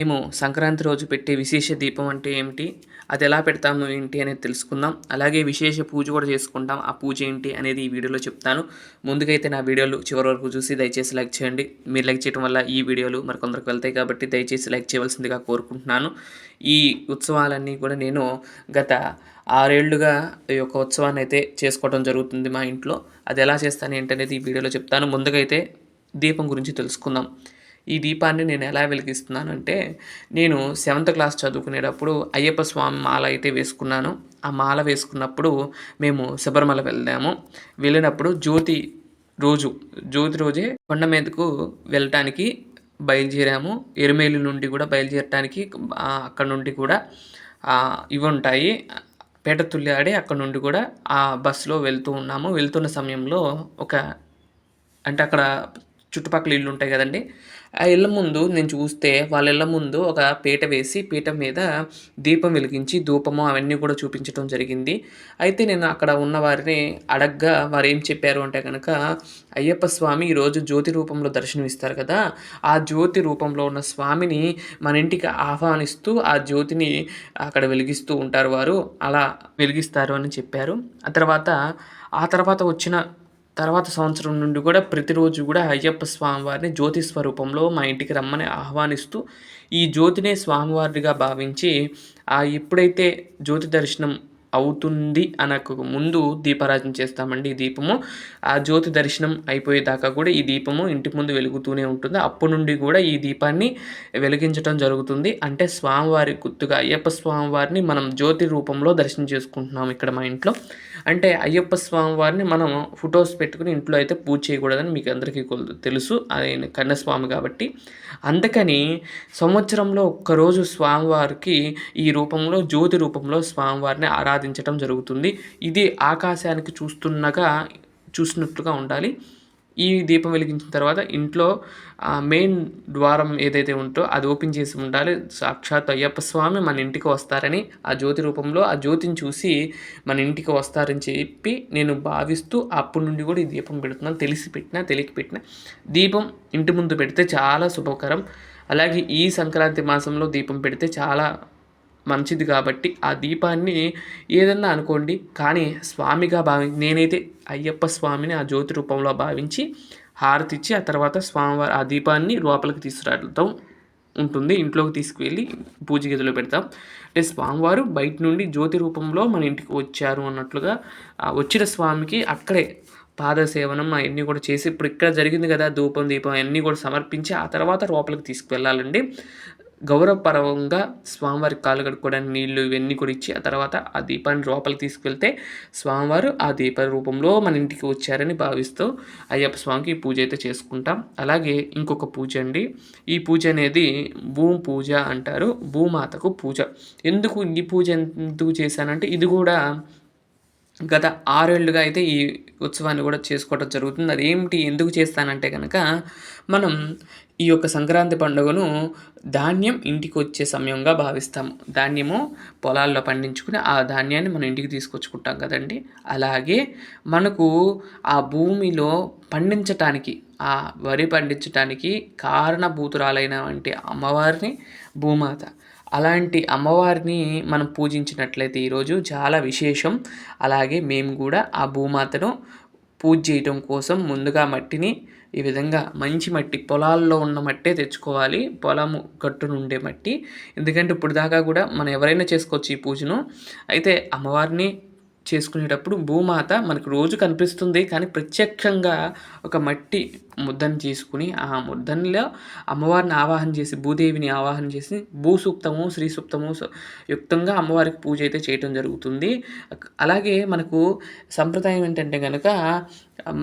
మేము సంక్రాంతి రోజు పెట్టే విశేష దీపం అంటే ఏమిటి? అది ఎలా పెడతాము ఏంటి అనేది తెలుసుకుందాం. అలాగే విశేష పూజ కూడా చేసుకుంటాం. ఆ పూజ ఏంటి అనేది ఈ వీడియోలో చెప్తాను. ముందుకైతే నా వీడియోలు చివరి వరకు చూసి దయచేసి లైక్ చేయండి. మీరు లైక్ చేయడం వల్ల ఈ వీడియోలు మరికొందరికి వెళ్తాయి కాబట్టి దయచేసి లైక్ చేయవలసిందిగా కోరుకుంటున్నాను. ఈ ఉత్సవాలన్నీ కూడా నేను గత ఆరేళ్ళుగా ఈ యొక్క ఉత్సవాన్ని అయితే చేసుకోవడం జరుగుతుంది మా ఇంట్లో. అది ఎలా చేస్తాను ఏంటనేది ఈ వీడియోలో చెప్తాను. ముందుగైతే దీపం గురించి తెలుసుకుందాం. ఈ దీపాన్ని నేను ఎలా వెలిగిస్తున్నానంటే నేను సెవెంత్ క్లాస్ చదువుకునేటప్పుడు అయ్యప్ప స్వామి మాల అయితే వేసుకున్నాను. ఆ మాల వేసుకున్నప్పుడు మేము శబరిమల వెళ్ళాము వెళ్ళినప్పుడు జ్యోతి రోజు జ్యోతి రోజే కొండ మీదకు వెళ్ళటానికి బయలుదేరాము. ఎరుమేలి నుండి కూడా బయలుదేరటానికి అక్కడ నుండి కూడా ఇవి ఉంటాయి. పేట తుల్లి అక్కడ నుండి కూడా ఆ బస్సులో వెళ్తూ ఉన్నాము. వెళ్తున్న సమయంలో ఒక అంటే అక్కడ చుట్టుపక్కల ఇల్లు ఉంటాయి కదండి ఆ ఇళ్ళ ముందు నేను చూస్తే వాళ్ళ ఇళ్ళ ముందు ఒక పీట వేసి పీట మీద దీపం వెలిగించి ధూపము అవన్నీ కూడా చూపించడం జరిగింది. అయితే నేను అక్కడ ఉన్న వారిని అడగ్గా వారు ఏం చెప్పారు అంటే కనుక అయ్యప్ప స్వామి ఈరోజు జ్యోతి రూపంలో దర్శనమిస్తారు కదా ఆ జ్యోతి రూపంలో ఉన్న స్వామిని మన ఇంటికి ఆహ్వానిస్తూ ఆ జ్యోతిని అక్కడ వెలిగిస్తూ ఉంటారు వారు. అలా వెలిగిస్తారు అని చెప్పారు. ఆ తర్వాత ఆ తర్వాత వచ్చిన తర్వాత సంవత్సరం నుండి కూడా ప్రతిరోజు కూడా అయ్యప్ప స్వామివారిని జ్యోతి స్వరూపంలో మా ఇంటికి రమ్మని ఆహ్వానిస్తూ ఈ జ్యోతినే స్వామివారిగా భావించి ఆ ఎప్పుడైతే జ్యోతి దర్శనం అవుతుంది అనకు ముందు దీపారాజన చేస్తామండి ఈ దీపము. ఆ జ్యోతి దర్శనం అయిపోయేదాకా కూడా ఈ దీపము ఇంటి ముందు వెలుగుతూనే ఉంటుంది. అప్పటి నుండి కూడా ఈ దీపాన్ని వెలిగించడం జరుగుతుంది. అంటే స్వామివారి గుర్తుగా అయ్యప్ప స్వామివారిని మనం జ్యోతి రూపంలో దర్శనం చేసుకుంటున్నాం ఇక్కడ మా ఇంట్లో. అంటే అయ్యప్ప స్వామివారిని మనం ఫొటోస్ పెట్టుకుని ఇంట్లో అయితే పూజ చేయకూడదని మీకు అందరికీ తెలుసు. ఆయన కన్నస్వామి కాబట్టి. అందుకని సంవత్సరంలో ఒక్కరోజు స్వామివారికి ఈ రూపంలో జ్యోతి రూపంలో స్వామివారిని ఆరాధన ఆరాధించటం జరుగుతుంది. ఇది ఆకాశానికి చూస్తున్నగా చూసినట్లుగా ఉండాలి. ఈ దీపం వెలిగించిన తర్వాత ఇంట్లో మెయిన్ ద్వారం ఏదైతే ఉంటో అది ఓపెన్ చేసి ఉండాలి. సాక్షాత్ అయ్యప్ప స్వామి మన ఇంటికి వస్తారని ఆ జ్యోతి రూపంలో ఆ జ్యోతిని చూసి మన ఇంటికి వస్తారని చెప్పి నేను భావిస్తూ అప్పటి నుండి కూడా ఈ దీపం పెడుతున్నాను. తెలిసి పెట్టినా తెలియక పెట్టినా. దీపం ఇంటి ముందు పెడితే చాలా శుభకరం. అలాగే ఈ సంక్రాంతి మాసంలో దీపం పెడితే చాలా మంచిది కాబట్టి ఆ దీపాన్ని ఏదన్నా అనుకోండి. కానీ స్వామిగా భావి నేనైతే అయ్యప్ప స్వామిని ఆ జ్యోతి రూపంలో భావించి హారతి ఇచ్చి ఆ తర్వాత స్వామివారి ఆ దీపాన్ని లోపలికి తీసుకురావడం ఉంటుంది. ఇంట్లోకి తీసుకువెళ్ళి పూజ గదిలో పెడతాం. అంటే స్వామివారు బయట నుండి జ్యోతి రూపంలో మన ఇంటికి వచ్చారు అన్నట్లుగా వచ్చిన స్వామికి అక్కడే పాదసేవనం అవన్నీ కూడా చేసి ఇప్పుడు ఇక్కడ జరిగింది కదా ధూపం దీపం అవన్నీ కూడా సమర్పించి ఆ తర్వాత లోపలికి తీసుకువెళ్ళాలండి. గౌరవపరంగా స్వామివారి కాలు కడుక్కోవడానికి నీళ్ళు ఇవన్నీ కూడా ఇచ్చి ఆ తర్వాత ఆ దీపాన్ని లోపలికి తీసుకెళ్తే స్వామివారు ఆ దీప రూపంలో మన ఇంటికి వచ్చారని భావిస్తూ అయ్యప్ప స్వామికి పూజ అయితే చేసుకుంటాం. అలాగే ఇంకొక పూజ అండి. ఈ పూజ అనేది భూమి పూజ అంటారు. భూమాతకు పూజ. ఎందుకు ఈ పూజ ఎందుకు చేశానంటే ఇది కూడా గత ఆరేళ్ళుగా అయితే ఈ ఉత్సవాన్ని కూడా చేసుకోవడం జరుగుతుంది. అది ఏమిటి ఎందుకు చేస్తానంటే కనుక మనం ఈ యొక్క సంక్రాంతి పండుగను ధాన్యం ఇంటికి వచ్చే సమయంగా భావిస్తాము. ధాన్యము పొలాల్లో పండించుకుని ఆ ధాన్యాన్ని మనం ఇంటికి తీసుకొచ్చుకుంటాం కదండి. అలాగే మనకు ఆ భూమిలో పండించటానికి ఆ వరి పండించటానికి కారణభూతురాలైన వంటి అమ్మవారిని భూమాత అలాంటి అమ్మవారిని మనం పూజించినట్లయితే ఈరోజు చాలా విశేషం. అలాగే మేము కూడా ఆ భూమాతను పూజ చేయటం కోసం ముందుగా మట్టిని ఈ విధంగా మంచి మట్టి పొలాల్లో ఉన్న మట్టే తెచ్చుకోవాలి. పొలము గట్టును ఉండే మట్టి. ఎందుకంటే ఇప్పుడు దాకా కూడా మనం ఎవరైనా చేసుకోవచ్చు ఈ పూజను. అయితే అమ్మవారిని చేసుకునేటప్పుడు భూమాత మనకు రోజు కనిపిస్తుంది. కానీ ప్రత్యక్షంగా ఒక మట్టి ముద్దను తీసుకుని ఆ ముద్దనిలో అమ్మవారిని ఆవాహన చేసి భూదేవిని ఆవాహన చేసి భూసూక్తము శ్రీ సూక్తము యుక్తంగా అమ్మవారికి పూజ అయితే చేయటం జరుగుతుంది. అలాగే మనకు సంప్రదాయం ఏంటంటే కనుక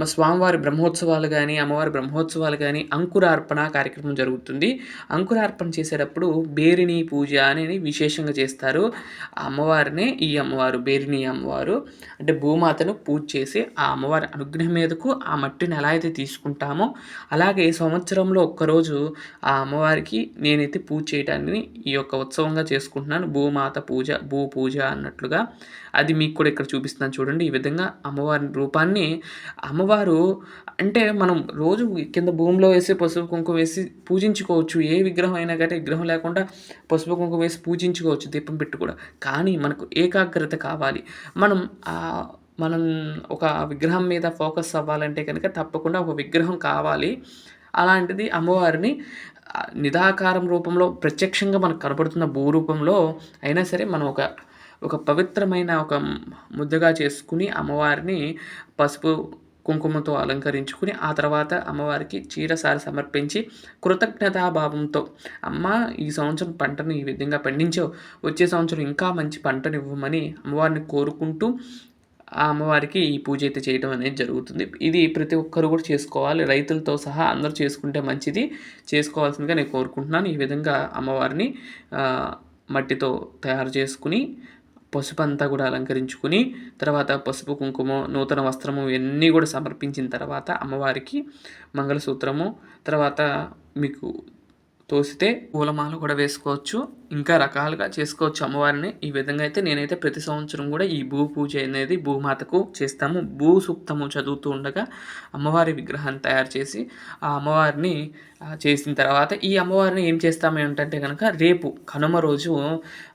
స్వామివారి బ్రహ్మోత్సవాలు కానీ అమ్మవారి బ్రహ్మోత్సవాలు కానీ అంకురార్పణ కార్యక్రమం జరుగుతుంది. అంకురార్పణ చేసేటప్పుడు బేరిని పూజ అనేది విశేషంగా చేస్తారు. ఆ అమ్మవారినే ఈ అమ్మవారు బేరిని అమ్మవారు అంటే భూమాతను పూజ చేసి ఆ అమ్మవారి అనుగ్రహం మీదకు ఆ మట్టిని ఎలా అయితే తీసుకుంటామో అలాగే సంవత్సరంలో ఒక్కరోజు ఆ అమ్మవారికి నేనైతే పూజ చేయడాన్ని ఈ యొక్క ఉత్సవంగా చేసుకుంటున్నాను. భూమాత పూజ భూ పూజ అన్నట్లుగా. అది మీకు కూడా ఇక్కడ చూపిస్తున్నాను చూడండి. ఈ విధంగా అమ్మవారి రూపాన్ని అమ్మవారు అంటే మనం రోజు కింద భూమిలో వేసి పసుపు కుంకుమ వేసి పూజించుకోవచ్చు. ఏ విగ్రహం అయినా కానీ విగ్రహం లేకుండా పసుపు కుంకుమ వేసి పూజించుకోవచ్చు దీపం పెట్టి కూడా. కానీ మనకు ఏకాగ్రత కావాలి. మనం మనం ఒక విగ్రహం మీద ఫోకస్ అవ్వాలంటే కనుక తప్పకుండా ఒక విగ్రహం కావాలి. అలాంటిది అమ్మవారిని నిదాకారం రూపంలో ప్రత్యక్షంగా మనకు కనబడుతున్న భూ రూపంలో అయినా సరే మనం ఒక ఒక పవిత్రమైన ఒక ముద్దగా చేసుకుని అమ్మవారిని పసుపు కుంకుమతో అలంకరించుకుని ఆ తర్వాత అమ్మవారికి చీరసారి సమర్పించి కృతజ్ఞతాభావంతో అమ్మ ఈ సంవత్సరం పంటను ఈ విధంగా పండించావు. వచ్చే సంవత్సరం ఇంకా మంచి పంటను ఇవ్వమని అమ్మవారిని కోరుకుంటూ ఆ అమ్మవారికి ఈ పూజ అయితే చేయడం అనేది జరుగుతుంది. ఇది ప్రతి ఒక్కరు కూడా చేసుకోవాలి. రైతులతో సహా అందరూ చేసుకుంటే మంచిది. చేసుకోవాల్సిందిగా నేను కోరుకుంటున్నాను. ఈ విధంగా అమ్మవారిని మట్టితో తయారు చేసుకుని పసుపు అంతా కూడా అలంకరించుకుని తర్వాత పసుపు కుంకుమ నూతన వస్త్రము ఇవన్నీ కూడా సమర్పించిన తర్వాత అమ్మవారికి మంగళసూత్రము తర్వాత మీకు తోసితే పూలమాల కూడా వేసుకోవచ్చు. ఇంకా రకాలుగా చేసుకోవచ్చు అమ్మవారిని. ఈ విధంగా అయితే నేనైతే ప్రతి సంవత్సరం కూడా ఈ భూ పూజ అనేది భూమాతకు చేస్తాము. భూ సూక్తము చదువుతూ ఉండగా అమ్మవారి విగ్రహాన్ని తయారు చేసి ఆ అమ్మవారిని చేసిన తర్వాత ఈ అమ్మవారిని ఏం చేస్తాము ఏంటంటే కనుక రేపు కనుమ రోజు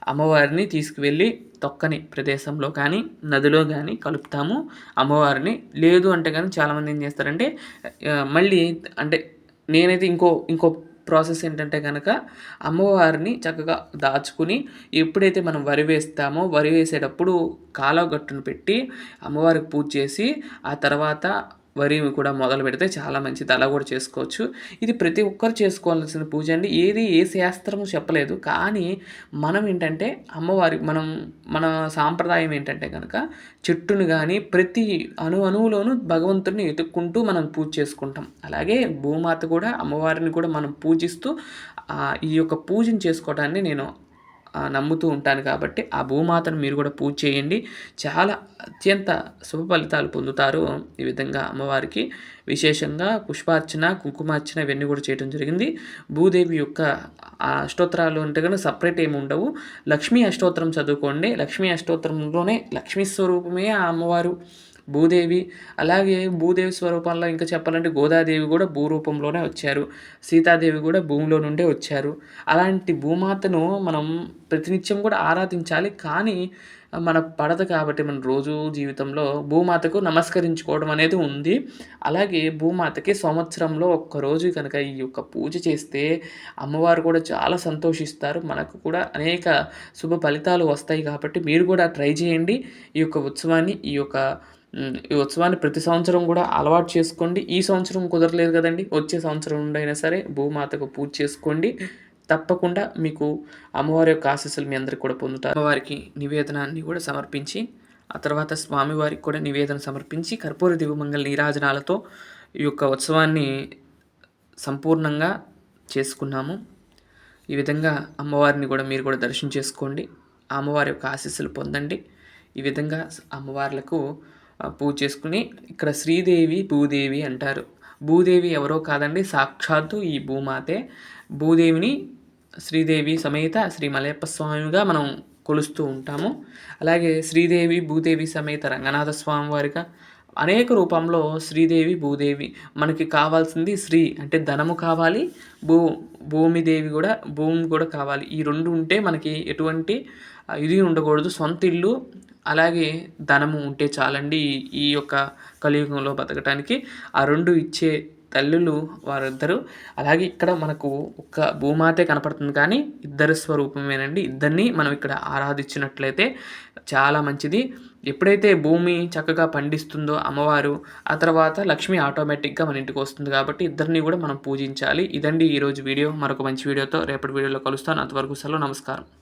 అమ్మవారిని తీసుకువెళ్ళి తొక్కని ప్రదేశంలో కానీ నదిలో కానీ కలుపుతాము. అమ్మవారిని లేదు అంటే కానీ చాలామంది ఏం చేస్తారంటే మళ్ళీ అంటే నేనైతే ఇంకో ఇంకో ప్రాసెస్ ఏంటంటే కనుక అమ్మవారిని చక్కగా దాచుకుని ఎప్పుడైతే మనం వరి వేస్తామో వరి వేసేటప్పుడు కాలగట్టును పెట్టి అమ్మవారికి పూజ చేసి ఆ తర్వాత వరి కూడా మొదలు పెడితే చాలా మంచిది. అలా కూడా చేసుకోవచ్చు. ఇది ప్రతి ఒక్కరు చేసుకోవాల్సిన పూజ అండి. ఏది ఏ శాస్త్రము చెప్పలేదు. కానీ మనం ఏంటంటే అమ్మవారి మనం మన సాంప్రదాయం ఏంటంటే కనుక చెట్టును కానీ ప్రతి అణు అణువులోనూ భగవంతుడిని ఎతుక్కుంటూ మనం పూజ చేసుకుంటాం. అలాగే భూమాత కూడా అమ్మవారిని కూడా మనం పూజిస్తూ ఈ యొక్క పూజను చేసుకోవడాన్ని నేను నమ్ముతూ ఉంటాను కాబట్టి ఆ భూమాతను మీరు కూడా పూజ చేయండి. చాలా అత్యంత శుభ ఫలితాలు పొందుతారు ఈ విధంగా అమ్మవారికి. విశేషంగా పుష్పార్చన కుంకుమార్చన ఇవన్నీ కూడా చేయడం జరిగింది. భూదేవి యొక్క అష్టోత్తరాలు అంటే కనుక సపరేట్ ఏమి ఉండవు. లక్ష్మీ అష్టోత్తరం చదువుకోండి. లక్ష్మీ అష్టోత్తరంలోనే లక్ష్మీ స్వరూపమే ఆ అమ్మవారు. భూదేవి. అలాగే భూదేవి స్వరూపంలో ఇంకా చెప్పాలంటే గోదాదేవి కూడా భూరూపంలోనే వచ్చారు. సీతాదేవి కూడా భూమిలో నుండే వచ్చారు. అలాంటి భూమాతను మనం ప్రతినిత్యం కూడా ఆరాధించాలి. కానీ మన పడదు కాబట్టి మన రోజు జీవితంలో భూమాతకు నమస్కరించుకోవడం అనేది ఉంది. అలాగే భూమాతకి సంవత్సరంలో ఒక్కరోజు కనుక ఈ యొక్క పూజ చేస్తే అమ్మవారు కూడా చాలా సంతోషిస్తారు. మనకు కూడా అనేక శుభ ఫలితాలు వస్తాయి కాబట్టి మీరు కూడా ట్రై చేయండి. ఈ యొక్క ఉత్సవాన్ని ఈ యొక్క ఈ ఉత్సవాన్ని ప్రతి సంవత్సరం కూడా అలవాటు చేసుకోండి. ఈ సంవత్సరం కుదరలేదు కదండి. వచ్చే సంవత్సరం ఉండైనా సరే భూమాతకు పూజ చేసుకోండి. తప్పకుండా మీకు అమ్మవారి యొక్క ఆశీస్సులు మీ అందరికి కూడా పొందుతారు. అమ్మవారికి నివేదనాన్ని కూడా సమర్పించి ఆ తర్వాత స్వామివారికి కూడా నివేదన సమర్పించి కర్పూర దివమంగళ నీరాజనాలతో ఈ యొక్క ఉత్సవాన్ని సంపూర్ణంగా చేసుకున్నాము. ఈ విధంగా అమ్మవారిని కూడా మీరు కూడా దర్శనం చేసుకోండి. అమ్మవారి యొక్క ఆశీస్సులు పొందండి. ఈ విధంగా అమ్మవార్లకు పూజ చేసుకుని ఇక్కడ శ్రీదేవి భూదేవి అంటారు. భూదేవి ఎవరో కాదండి సాక్షాత్తు ఈ భూమాతే. భూదేవిని శ్రీదేవి సమేత శ్రీ మలయప్ప స్వామిగా మనం కొలుస్తూ ఉంటాము. అలాగే శ్రీదేవి భూదేవి సమేత రంగనాథ స్వామి వారిగా అనేక రూపంలో శ్రీదేవి భూదేవి మనకి కావాల్సింది శ్రీ అంటే ధనము కావాలి. భూ భూమిదేవి కూడా భూమి కూడా కావాలి. ఈ రెండు ఉంటే మనకి ఎటువంటి ఇది ఉండకూడదు. సొంత ఇల్లు అలాగే ధనము ఉంటే చాలండి ఈ యొక్క కలియుగంలో బతకటానికి. ఆ రెండు ఇచ్చే తల్లులు వారిద్దరు. అలాగే ఇక్కడ మనకు ఒక భూమాతే కనపడుతుంది కానీ ఇద్దరు స్వరూపమేనండి. ఇద్దరిని మనం ఇక్కడ ఆరాధించినట్లయితే చాలా మంచిది. ఎప్పుడైతే భూమి చక్కగా పండిస్తుందో అమ్మవారు ఆ తర్వాత లక్ష్మి ఆటోమేటిక్గా మన ఇంటికి వస్తుంది కాబట్టి ఇద్దరిని కూడా మనం పూజించాలి. ఇదండి ఈరోజు వీడియో. మరొక మంచి వీడియోతో రేపటి వీడియోలో కలుస్తాను. అంతవరకు సెలవు నమస్కారం.